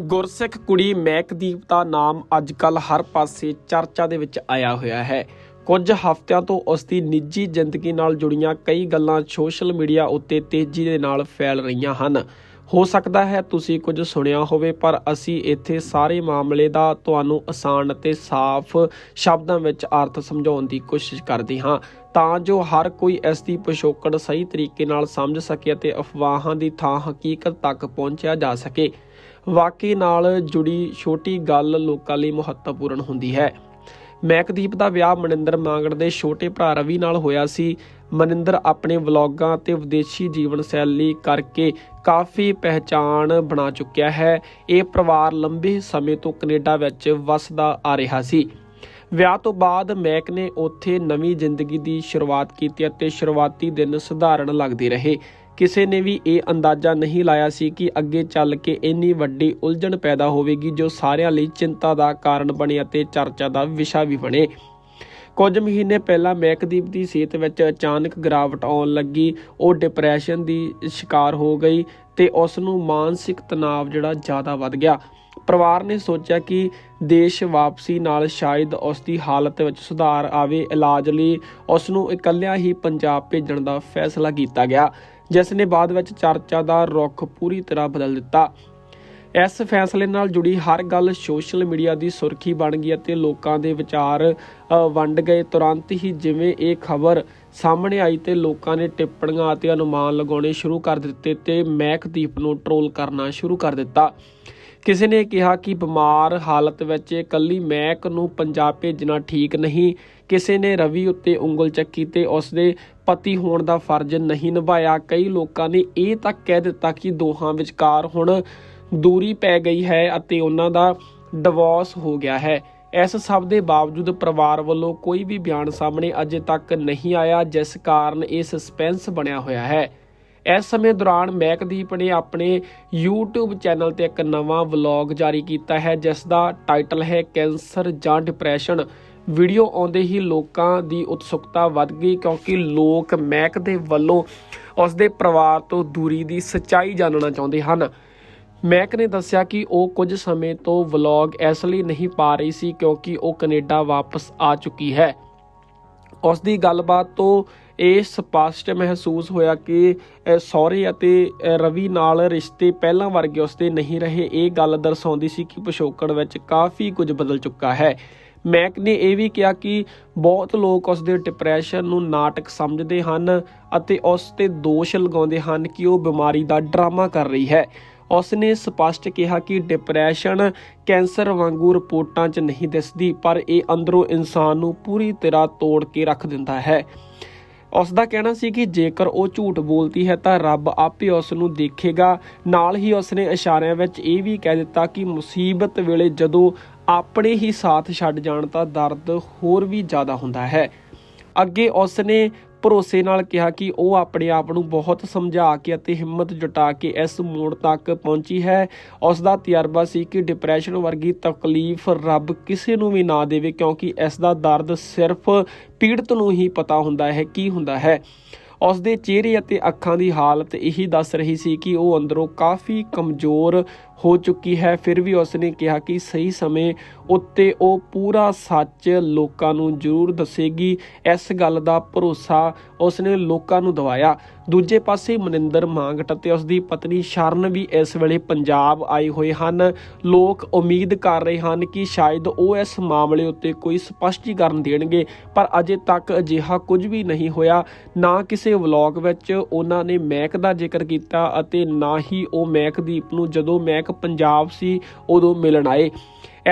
ਗੁਰਸਿੱਖ ਕੁੜੀ ਮਹਿਕਦੀਪ ਦਾ ਨਾਮ ਅੱਜਕੱਲ ਹਰ ਪਾਸੇ ਚਰਚਾ ਦੇ ਵਿੱਚ ਆਇਆ ਹੋਇਆ ਹੈ। ਕੁਝ ਹਫ਼ਤਿਆਂ ਤੋਂ ਉਸ ਦੀ ਨਿੱਜੀ ਜ਼ਿੰਦਗੀ ਨਾਲ ਜੁੜੀਆਂ ਕਈ ਗੱਲਾਂ ਸੋਸ਼ਲ ਮੀਡੀਆ ਉੱਤੇ ਤੇਜ਼ੀ ਦੇ ਨਾਲ ਫੈਲ ਰਹੀਆਂ ਹਨ। ਹੋ ਸਕਦਾ ਹੈ ਤੁਸੀਂ ਕੁਝ ਸੁਣਿਆ ਹੋਵੇ, ਪਰ ਅਸੀਂ ਇੱਥੇ ਸਾਰੇ ਮਾਮਲੇ ਦਾ ਤੁਹਾਨੂੰ ਆਸਾਨ ਅਤੇ ਸਾਫ਼ ਸ਼ਬਦਾਂ ਵਿੱਚ ਅਰਥ ਸਮਝਾਉਣ ਦੀ ਕੋਸ਼ਿਸ਼ ਕਰਦੇ ਹਾਂ। ਤਾਂ ਜੋ ਹਰ ਕੋਈ ਇਸ ਦੀ ਪਿਛੋਕੜ ਸਹੀ ਤਰੀਕੇ ਨਾਲ ਸਮਝ ਸਕੇ ਅਤੇ ਅਫਵਾਹਾਂ ਦੀ ਥਾਂ ਹਕੀਕਤ ਤੱਕ ਪਹੁੰਚਿਆ ਜਾ ਸਕੇ। ਵਾਕਈ ਨਾਲ ਜੁੜੀ ਛੋਟੀ ਗੱਲ ਲੋਕਾਂ ਲਈ ਮਹੱਤਵਪੂਰਨ ਹੁੰਦੀ ਹੈ। ਮੈਕਦੀਪ ਦਾ ਵਿਆਹ ਮਨਿੰਦਰ ਮਾਂਗੜ ਦੇ ਛੋਟੇ ਭਰਾ ਰਵੀ ਨਾਲ ਹੋਇਆ ਸੀ। ਮਨਿੰਦਰ ਆਪਣੇ ਵਲੌਗਾਂ ਤੇ ਵਿਦੇਸ਼ੀ ਜੀਵਨ ਸ਼ੈਲੀ ਕਰਕੇ ਕਾਫੀ ਪਹਿਚਾਣ ਬਣਾ ਚੁੱਕਿਆ ਹੈ। ਇਹ ਪਰਿਵਾਰ ਲੰਬੇ ਸਮੇਂ ਤੋਂ ਕੈਨੇਡਾ ਵਿੱਚ ਵਸਦਾ ਆ ਰਿਹਾ ਸੀ। ਵਿਆਹ ਤੋਂ ਬਾਅਦ ਮੈਕ ਨੇ ਉੱਥੇ ਨਵੀਂ ਜ਼ਿੰਦਗੀ ਦੀ ਸ਼ੁਰੂਆਤ ਕੀਤੀ ਅਤੇ ਸ਼ੁਰੂਆਤੀ ਦਿਨ ਸਧਾਰਨ ਲੱਗਦੇ ਰਹੇ। ਕਿਸੇ ਨੇ ਵੀ ਇਹ ਅੰਦਾਜ਼ਾ ਨਹੀਂ ਲਾਇਆ ਸੀ ਕਿ ਅੱਗੇ ਚੱਲ ਕੇ ਇੰਨੀ ਵੱਡੀ ਉਲਝਣ ਪੈਦਾ ਹੋਵੇਗੀ ਜੋ ਸਾਰਿਆਂ ਲਈ ਚਿੰਤਾ ਦਾ ਕਾਰਨ ਬਣੇ ਅਤੇ ਚਰਚਾ ਦਾ ਵਿਸ਼ਾ ਵੀ ਬਣੇ। ਕੁਝ ਮਹੀਨੇ ਪਹਿਲਾਂ ਮੈਕਦੀਪ ਦੀ ਸਿਹਤ ਵਿੱਚ ਅਚਾਨਕ ਗਿਰਾਵਟ ਆਉਣ ਲੱਗੀ। ਉਹ ਡਿਪਰੈਸ਼ਨ ਦੀ ਸ਼ਿਕਾਰ ਹੋ ਗਈ ਤੇ ਉਸ ਨੂੰ ਮਾਨਸਿਕ ਤਣਾਅ ਜਿਹੜਾ ਜ਼ਿਆਦਾ ਵੱਧ ਗਿਆ। ਪਰਿਵਾਰ ਨੇ ਸੋਚਿਆ ਕਿ ਦੇਸ਼ ਵਾਪਸੀ ਨਾਲ ਸ਼ਾਇਦ ਉਸ ਦੀ ਹਾਲਤ ਵਿੱਚ ਸੁਧਾਰ ਆਵੇ। ਇਲਾਜ ਲਈ ਉਸ ਨੂੰ ਇਕੱਲਿਆਂ ਹੀ ਪੰਜਾਬ ਭੇਜਣ ਦਾ ਫੈਸਲਾ ਕੀਤਾ ਗਿਆ। ਜਿਸ ਨੇ ਬਾਅਦ ਵਿੱਚ ਚਰਚਾ ਦਾ ਰੁਖ ਪੂਰੀ ਤਰ੍ਹਾਂ ਬਦਲ ਦਿੱਤਾ। ਇਸ ਫੈਸਲੇ ਨਾਲ ਜੁੜੀ ਹਰ ਗੱਲ ਸੋਸ਼ਲ ਮੀਡੀਆ ਦੀ ਸੁਰਖੀ ਬਣ ਗਈ ਅਤੇ ਲੋਕਾਂ ਦੇ ਵਿਚਾਰ ਵੰਡ ਗਏ। ਤੁਰੰਤ ਹੀ ਜਿਵੇਂ ਇਹ ਖਬਰ ਸਾਹਮਣੇ ਆਈ ਤੇ ਲੋਕਾਂ ਨੇ ਟਿੱਪਣੀਆਂ ਅਤੇ ਅਨੁਮਾਨ ਲਗਾਉਣੇ ਸ਼ੁਰੂ ਕਰ ਦਿੱਤੇ ਤੇ ਮਹਿਕਦੀਪ ਨੂੰ ਟ੍ਰੋਲ ਕਰਨਾ ਸ਼ੁਰੂ ਕਰ ਦਿੱਤਾ। ਕਿਸੇ ਨੇ ਕਿਹਾ ਕਿ ਬਿਮਾਰ ਹਾਲਤ ਵਿੱਚ ਇਕੱਲੀ ਮਹਿਕ ਨੂੰ ਪੰਜਾਬ ਭੇਜਣਾ ਠੀਕ ਨਹੀਂ। ਕਿਸੇ ਨੇ ਰਵੀ ਉੱਤੇ ਉਂਗਲ ਚੱਕੀ ਤੇ ਉਸ ਦੇ ਪਤੀ ਹੋਣ ਦਾ ਫਰਜ਼ ਨਹੀਂ ਨਿਭਾਇਆ। ਕਈ ਲੋਕਾਂ ਨੇ ਇਹ ਤੱਕ ਕਹਿ ਦਿੱਤਾ ਕਿ ਦੋਹਾਂ ਵਿਚਕਾਰ ਹੁਣ ਦੂਰੀ ਪੈ ਗਈ ਹੈ ਅਤੇ ਉਹਨਾਂ ਦਾ ਡਿਵੋਰਸ ਹੋ ਗਿਆ ਹੈ। ਇਸ ਸਭ ਦੇ ਬਾਵਜੂਦ ਪਰਿਵਾਰ ਵੱਲੋਂ ਕੋਈ ਵੀ ਬਿਆਨ ਸਾਹਮਣੇ ਅਜੇ ਤੱਕ ਨਹੀਂ ਆਇਆ, ਜਿਸ ਕਾਰਨ ਇਹ ਸਸਪੈਂਸ ਬਣਿਆ ਹੋਇਆ ਹੈ। ਇਸ ਸਮੇਂ ਦੌਰਾਨ ਮੈਕਦੀਪ ਨੇ ਆਪਣੇ YouTube ਚੈਨਲ ਤੇ ਇੱਕ ਨਵਾਂ ਵਲੌਗ ਜਾਰੀ ਕੀਤਾ ਹੈ, ਜਿਸ ਦਾ ਟਾਈਟਲ ਹੈ ਕੈਂਸਰ ਜਾਂ ਡਿਪਰੈਸ਼ਨ। ਵੀਡੀਓ ਆਉਂਦੇ ਹੀ ਲੋਕਾਂ ਦੀ ਉਤਸੁਕਤਾ ਵੱਧ ਗਈ, ਕਿਉਂਕਿ ਲੋਕ ਮੈਕ ਦੇ ਵੱਲੋਂ ਉਸ ਦੇ ਪਰਿਵਾਰ ਤੋਂ ਦੂਰੀ ਦੀ ਸੱਚਾਈ ਜਾਣਨਾ ਚਾਹੁੰਦੇ ਹਨ। ਮੈਕ ਨੇ ਦੱਸਿਆ ਕਿ ਉਹ ਕੁਝ ਸਮੇਂ ਤੋਂ ਵਲੌਗ ਇਸ ਲਈ ਨਹੀਂ ਪਾ ਰਹੀ ਸੀ, ਕਿਉਂਕਿ ਉਹ ਕੈਨੇਡਾ ਵਾਪਸ ਆ ਚੁੱਕੀ ਹੈ। ਉਸ ਦੀ ਗੱਲਬਾਤ ਤੋਂ ਇਹ ਸਪਸ਼ਟ ਮਹਿਸੂਸ ਹੋਇਆ ਕਿ ਅ, ਸਹੁਰੇ ਅਤੇ ਰਵੀ ਨਾਲ ਰਿਸ਼ਤੇ ਪਹਿਲਾਂ ਵਰਗੇ ਉਸਦੇ ਨਹੀਂ ਰਹੇ। ਇਹ ਗੱਲ ਦਰਸਾਉਂਦੀ ਸੀ ਕਿ ਪਿਛੋਕੜ ਵਿੱਚ ਕਾਫੀ ਕੁਝ ਬਦਲ ਚੁੱਕਾ ਹੈ। ਮੈਕ ਨੇ ਇਹ ਵੀ ਕਿਹਾ ਕਿ ਬਹੁਤ ਲੋਕ ਉਸ ਦੇ ਡਿਪਰੈਸ਼ਨ ਨੂੰ ਨਾਟਕ ਸਮਝਦੇ ਹਨ ਅਤੇ ਉਸ ਤੇ ਦੋਸ਼ ਲਗਾਉਂਦੇ ਹਨ ਕਿ ਉਹ ਬਿਮਾਰੀ ਦਾ ਡਰਾਮਾ ਕਰ ਰਹੀ ਹੈ। ਉਸ ਨੇ ਸਪਸ਼ਟ ਕਿਹਾ ਕਿ ਡਿਪਰੈਸ਼ਨ ਕੈਂਸਰ ਵਾਂਗੂ ਰਿਪੋਰਟਾਂ 'ਚ ਨਹੀਂ ਦਿਸਦੀ ਪਰ ਇਹ ਅੰਦਰੋਂ ਇਨਸਾਨ ਨੂੰ ਪੂਰੀ ਤਰ੍ਹਾਂ ਤੋੜ ਕੇ ਰੱਖ ਦਿੰਦਾ ਹੈ। ਉਸ ਦਾ ਕਹਿਣਾ ਸੀ ਕਿ ਜੇਕਰ ਉਹ ਝੂਠ ਬੋਲਦੀ ਹੈ ਤਾਂ ਰੱਬ ਆਪੇ ਉਸ ਨੂੰ ਦੇਖੇਗਾ। ਨਾਲ ਹੀ ਉਸ ਨੇ ਇਸ਼ਾਰਿਆਂ ਵਿੱਚ ਇਹ ਵੀ ਕਹਿ ਦਿੱਤਾ ਕਿ ਮੁਸੀਬਤ ਵੇਲੇ ਜਦੋਂ ਆਪਣੇ ਹੀ ਸਾਥ ਛੱਡ ਜਾਣ ਤਾਂ ਦਰਦ ਹੋਰ ਵੀ ਜ਼ਿਆਦਾ ਹੁੰਦਾ ਹੈ। ਅੱਗੇ ਉਸ ਨੇ ਭਰੋਸੇ ਨਾਲ ਕਿਹਾ ਕਿ ਉਹ ਆਪਣੇ ਆਪ ਨੂੰ ਬਹੁਤ ਸਮਝਾ ਕੇ ਅਤੇ ਹਿੰਮਤ ਜੁਟਾ ਕੇ ਇਸ ਮੋੜ ਤੱਕ ਪਹੁੰਚੀ ਹੈ। ਉਸ ਦਾ ਤਜਰਬਾ ਸੀ ਕਿ ਡਿਪਰੈਸ਼ਨ ਵਰਗੀ ਤਕਲੀਫ ਰੱਬ ਕਿਸੇ ਨੂੰ ਵੀ ਨਾ ਦੇਵੇ ਕਿਉਂਕਿ ਇਸ ਦਾ ਦਰਦ ਸਿਰਫ ਪੀੜਤ ਨੂੰ ਹੀ ਪਤਾ ਹੁੰਦਾ ਹੈ, ਕੀ ਹੁੰਦਾ ਹੈ। ਉਸ ਦੇ ਚਿਹਰੇ ਅਤੇ ਅੱਖਾਂ ਦੀ ਹਾਲਤ ਇਹੀ ਦੱਸ ਰਹੀ ਸੀ ਕਿ ਉਹ ਅੰਦਰੋਂ ਕਾਫੀ ਕਮਜ਼ੋਰ ਹੋ ਚੁੱਕੀ ਹੈ। ਫਿਰ ਵੀ ਉਸ ਨੇ ਕਿਹਾ ਕਿ ਸਹੀ ਸਮੇਂ ਉੱਤੇ ਉਹ ਪੂਰਾ ਸੱਚ ਲੋਕਾਂ ਨੂੰ ਜ਼ਰੂਰ ਦੱਸੇਗੀ। ਇਸ ਗੱਲ ਦਾ ਭਰੋਸਾ ਉਸ ਨੇ ਲੋਕਾਂ ਨੂੰ ਦਿਵਾਇਆ। ਦੂਜੇ ਪਾਸੇ ਮਨਿੰਦਰ ਮਾਂਗਟ ਅਤੇ ਉਸ ਦੀ ਪਤਨੀ ਸ਼ਰਨ ਵੀ ਇਸ ਵੇਲੇ ਪੰਜਾਬ ਆਏ ਹੋਏ ਹਨ। ਲੋਕ ਉਮੀਦ ਕਰ ਰਹੇ ਹਨ ਕਿ ਸ਼ਾਇਦ ਉਹ ਇਸ ਮਾਮਲੇ ਉੱਤੇ ਕੋਈ ਸਪਸ਼ਟੀਕਰਨ ਦੇਣਗੇ, ਪਰ ਅਜੇ ਤੱਕ ਅਜਿਹਾ ਕੁਝ ਵੀ ਨਹੀਂ ਹੋਇਆ। ਨਾ ਕਿਸੇ ਵਲੌਗ ਵਿੱਚ ਉਹਨਾਂ ਨੇ ਮਹਿਕ ਦਾ ਜ਼ਿਕਰ ਕੀਤਾ ਅਤੇ ਨਾ ਹੀ ਉਹ ਮਹਿਕਦੀਪ ਨੂੰ ਜਦੋਂ ਮਹਿਕ ਮੈਕ ਪੰਜਾਬ ਸੀ, ਉਦੋਂ ਮਿਲਣ ਆਏ।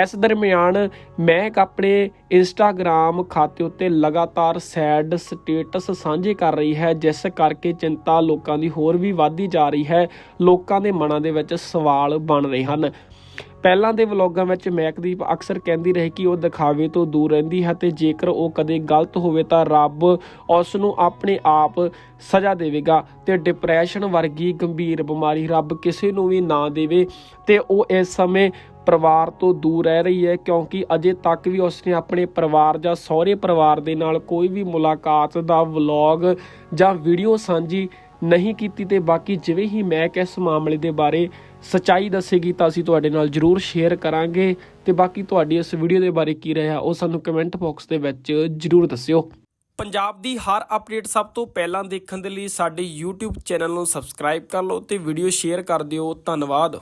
ਇਸ ਦਰਮਿਆਨ ਮੈਕ ਆਪਣੇ ਇੰਸਟਾਗ੍ਰam ਖਾਤੇ ਉੱਤੇ ਲਗਾਤਾਰ ਸੈਡ ਸਟੇਟਸ ਸਾਂਝੇ ਕਰ ਰਹੀ ਹੈ, ਜਿਸ ਕਰਕੇ ਚਿੰਤਾ ਲੋਕਾਂ ਦੀ ਹੋਰ ਵੀ ਵਧਦੀ ਜਾ ਰਹੀ ਹੈ। ਲੋਕਾਂ ਦੇ ਮਨਾਂ ਦੇ ਵਿੱਚ ਸਵਾਲ ਬਣ ਰਹੇ ਹਨ। ਪਹਿਲਾਂ ਦੇ ਵਲੌਗਾਂ ਵਿੱਚ ਮੈਕਦੀਪ ਅਕਸਰ ਕਹਿੰਦੀ ਰਹੀ ਕਿ ਉਹ ਦਿਖਾਵੇ ਤੋਂ ਦੂਰ ਰਹਿੰਦੀ ਹੈ ਤੇ ਜੇਕਰ ਉਹ ਕਦੇ ਗਲਤ ਹੋਵੇ ਤਾਂ ਰੱਬ ਉਸ ਨੂੰ ਆਪਣੇ ਆਪ ਸਜ਼ਾ ਦੇਵੇਗਾ ਤੇ ਡਿਪਰੈਸ਼ਨ ਵਰਗੀ ਗੰਭੀਰ ਬਿਮਾਰੀ ਰੱਬ ਕਿਸੇ ਨੂੰ ਵੀ ਨਾ ਦੇਵੇ ਤੇ ਉਹ ਇਸ ਸਮੇਂ ਪਰਿਵਾਰ ਤੋਂ ਦੂਰ ਰਹਿ ਰਹੀ ਹੈ ਕਿਉਂਕਿ ਅਜੇ ਤੱਕ ਵੀ ਉਸਨੇ ਆਪਣੇ ਪਰਿਵਾਰ ਜਾਂ ਸਹੁਰੇ ਪਰਿਵਾਰ ਦੇ ਨਾਲ ਕੋਈ ਵੀ ਮੁਲਾਕਾਤ ਦਾ ਵਲੌਗ ਜਾਂ ਵੀਡੀਓ ਸਾਂਝੀ ਨਹੀਂ ਕੀਤੀ ਤੇ ਬਾਕੀ ਜਿਵੇਂ ਹੀ ਮੈਂ ਇਸ ਮਾਮਲੇ ਦੇ ਬਾਰੇ ਸਚਾਈ ਦੱਸੇਗੀ ਤਾਂ ਅਸੀਂ ਤੁਹਾਡੇ ਨਾਲ ਜਰੂਰ ਸ਼ੇਅਰ ਕਰਾਂਗੇ। ਤੇ ਬਾਕੀ ਤੁਹਾਡੀ ਇਸ ਵੀਡੀਓ ਦੇ ਬਾਰੇ ਕੀ ਰਿਹਾ ਉਹ ਸਾਨੂੰ ਕਮੈਂਟ ਬਾਕਸ ਦੇ ਵਿੱਚ ਜਰੂਰ ਦੱਸਿਓ। ਪੰਜਾਬ ਦੀ ਹਰ ਅਪਡੇਟ ਸਭ ਤੋਂ ਪਹਿਲਾਂ ਦੇਖਣ ਦੇ ਲਈ ਸਾਡੇ YouTube ਚੈਨਲ ਨੂੰ ਸਬਸਕ੍ਰਾਈਬ ਕਰ ਲਓ ਤੇ ਵੀਡੀਓ ਸ਼ੇਅਰ ਕਰ ਦਿਓ। ਧੰਨਵਾਦ।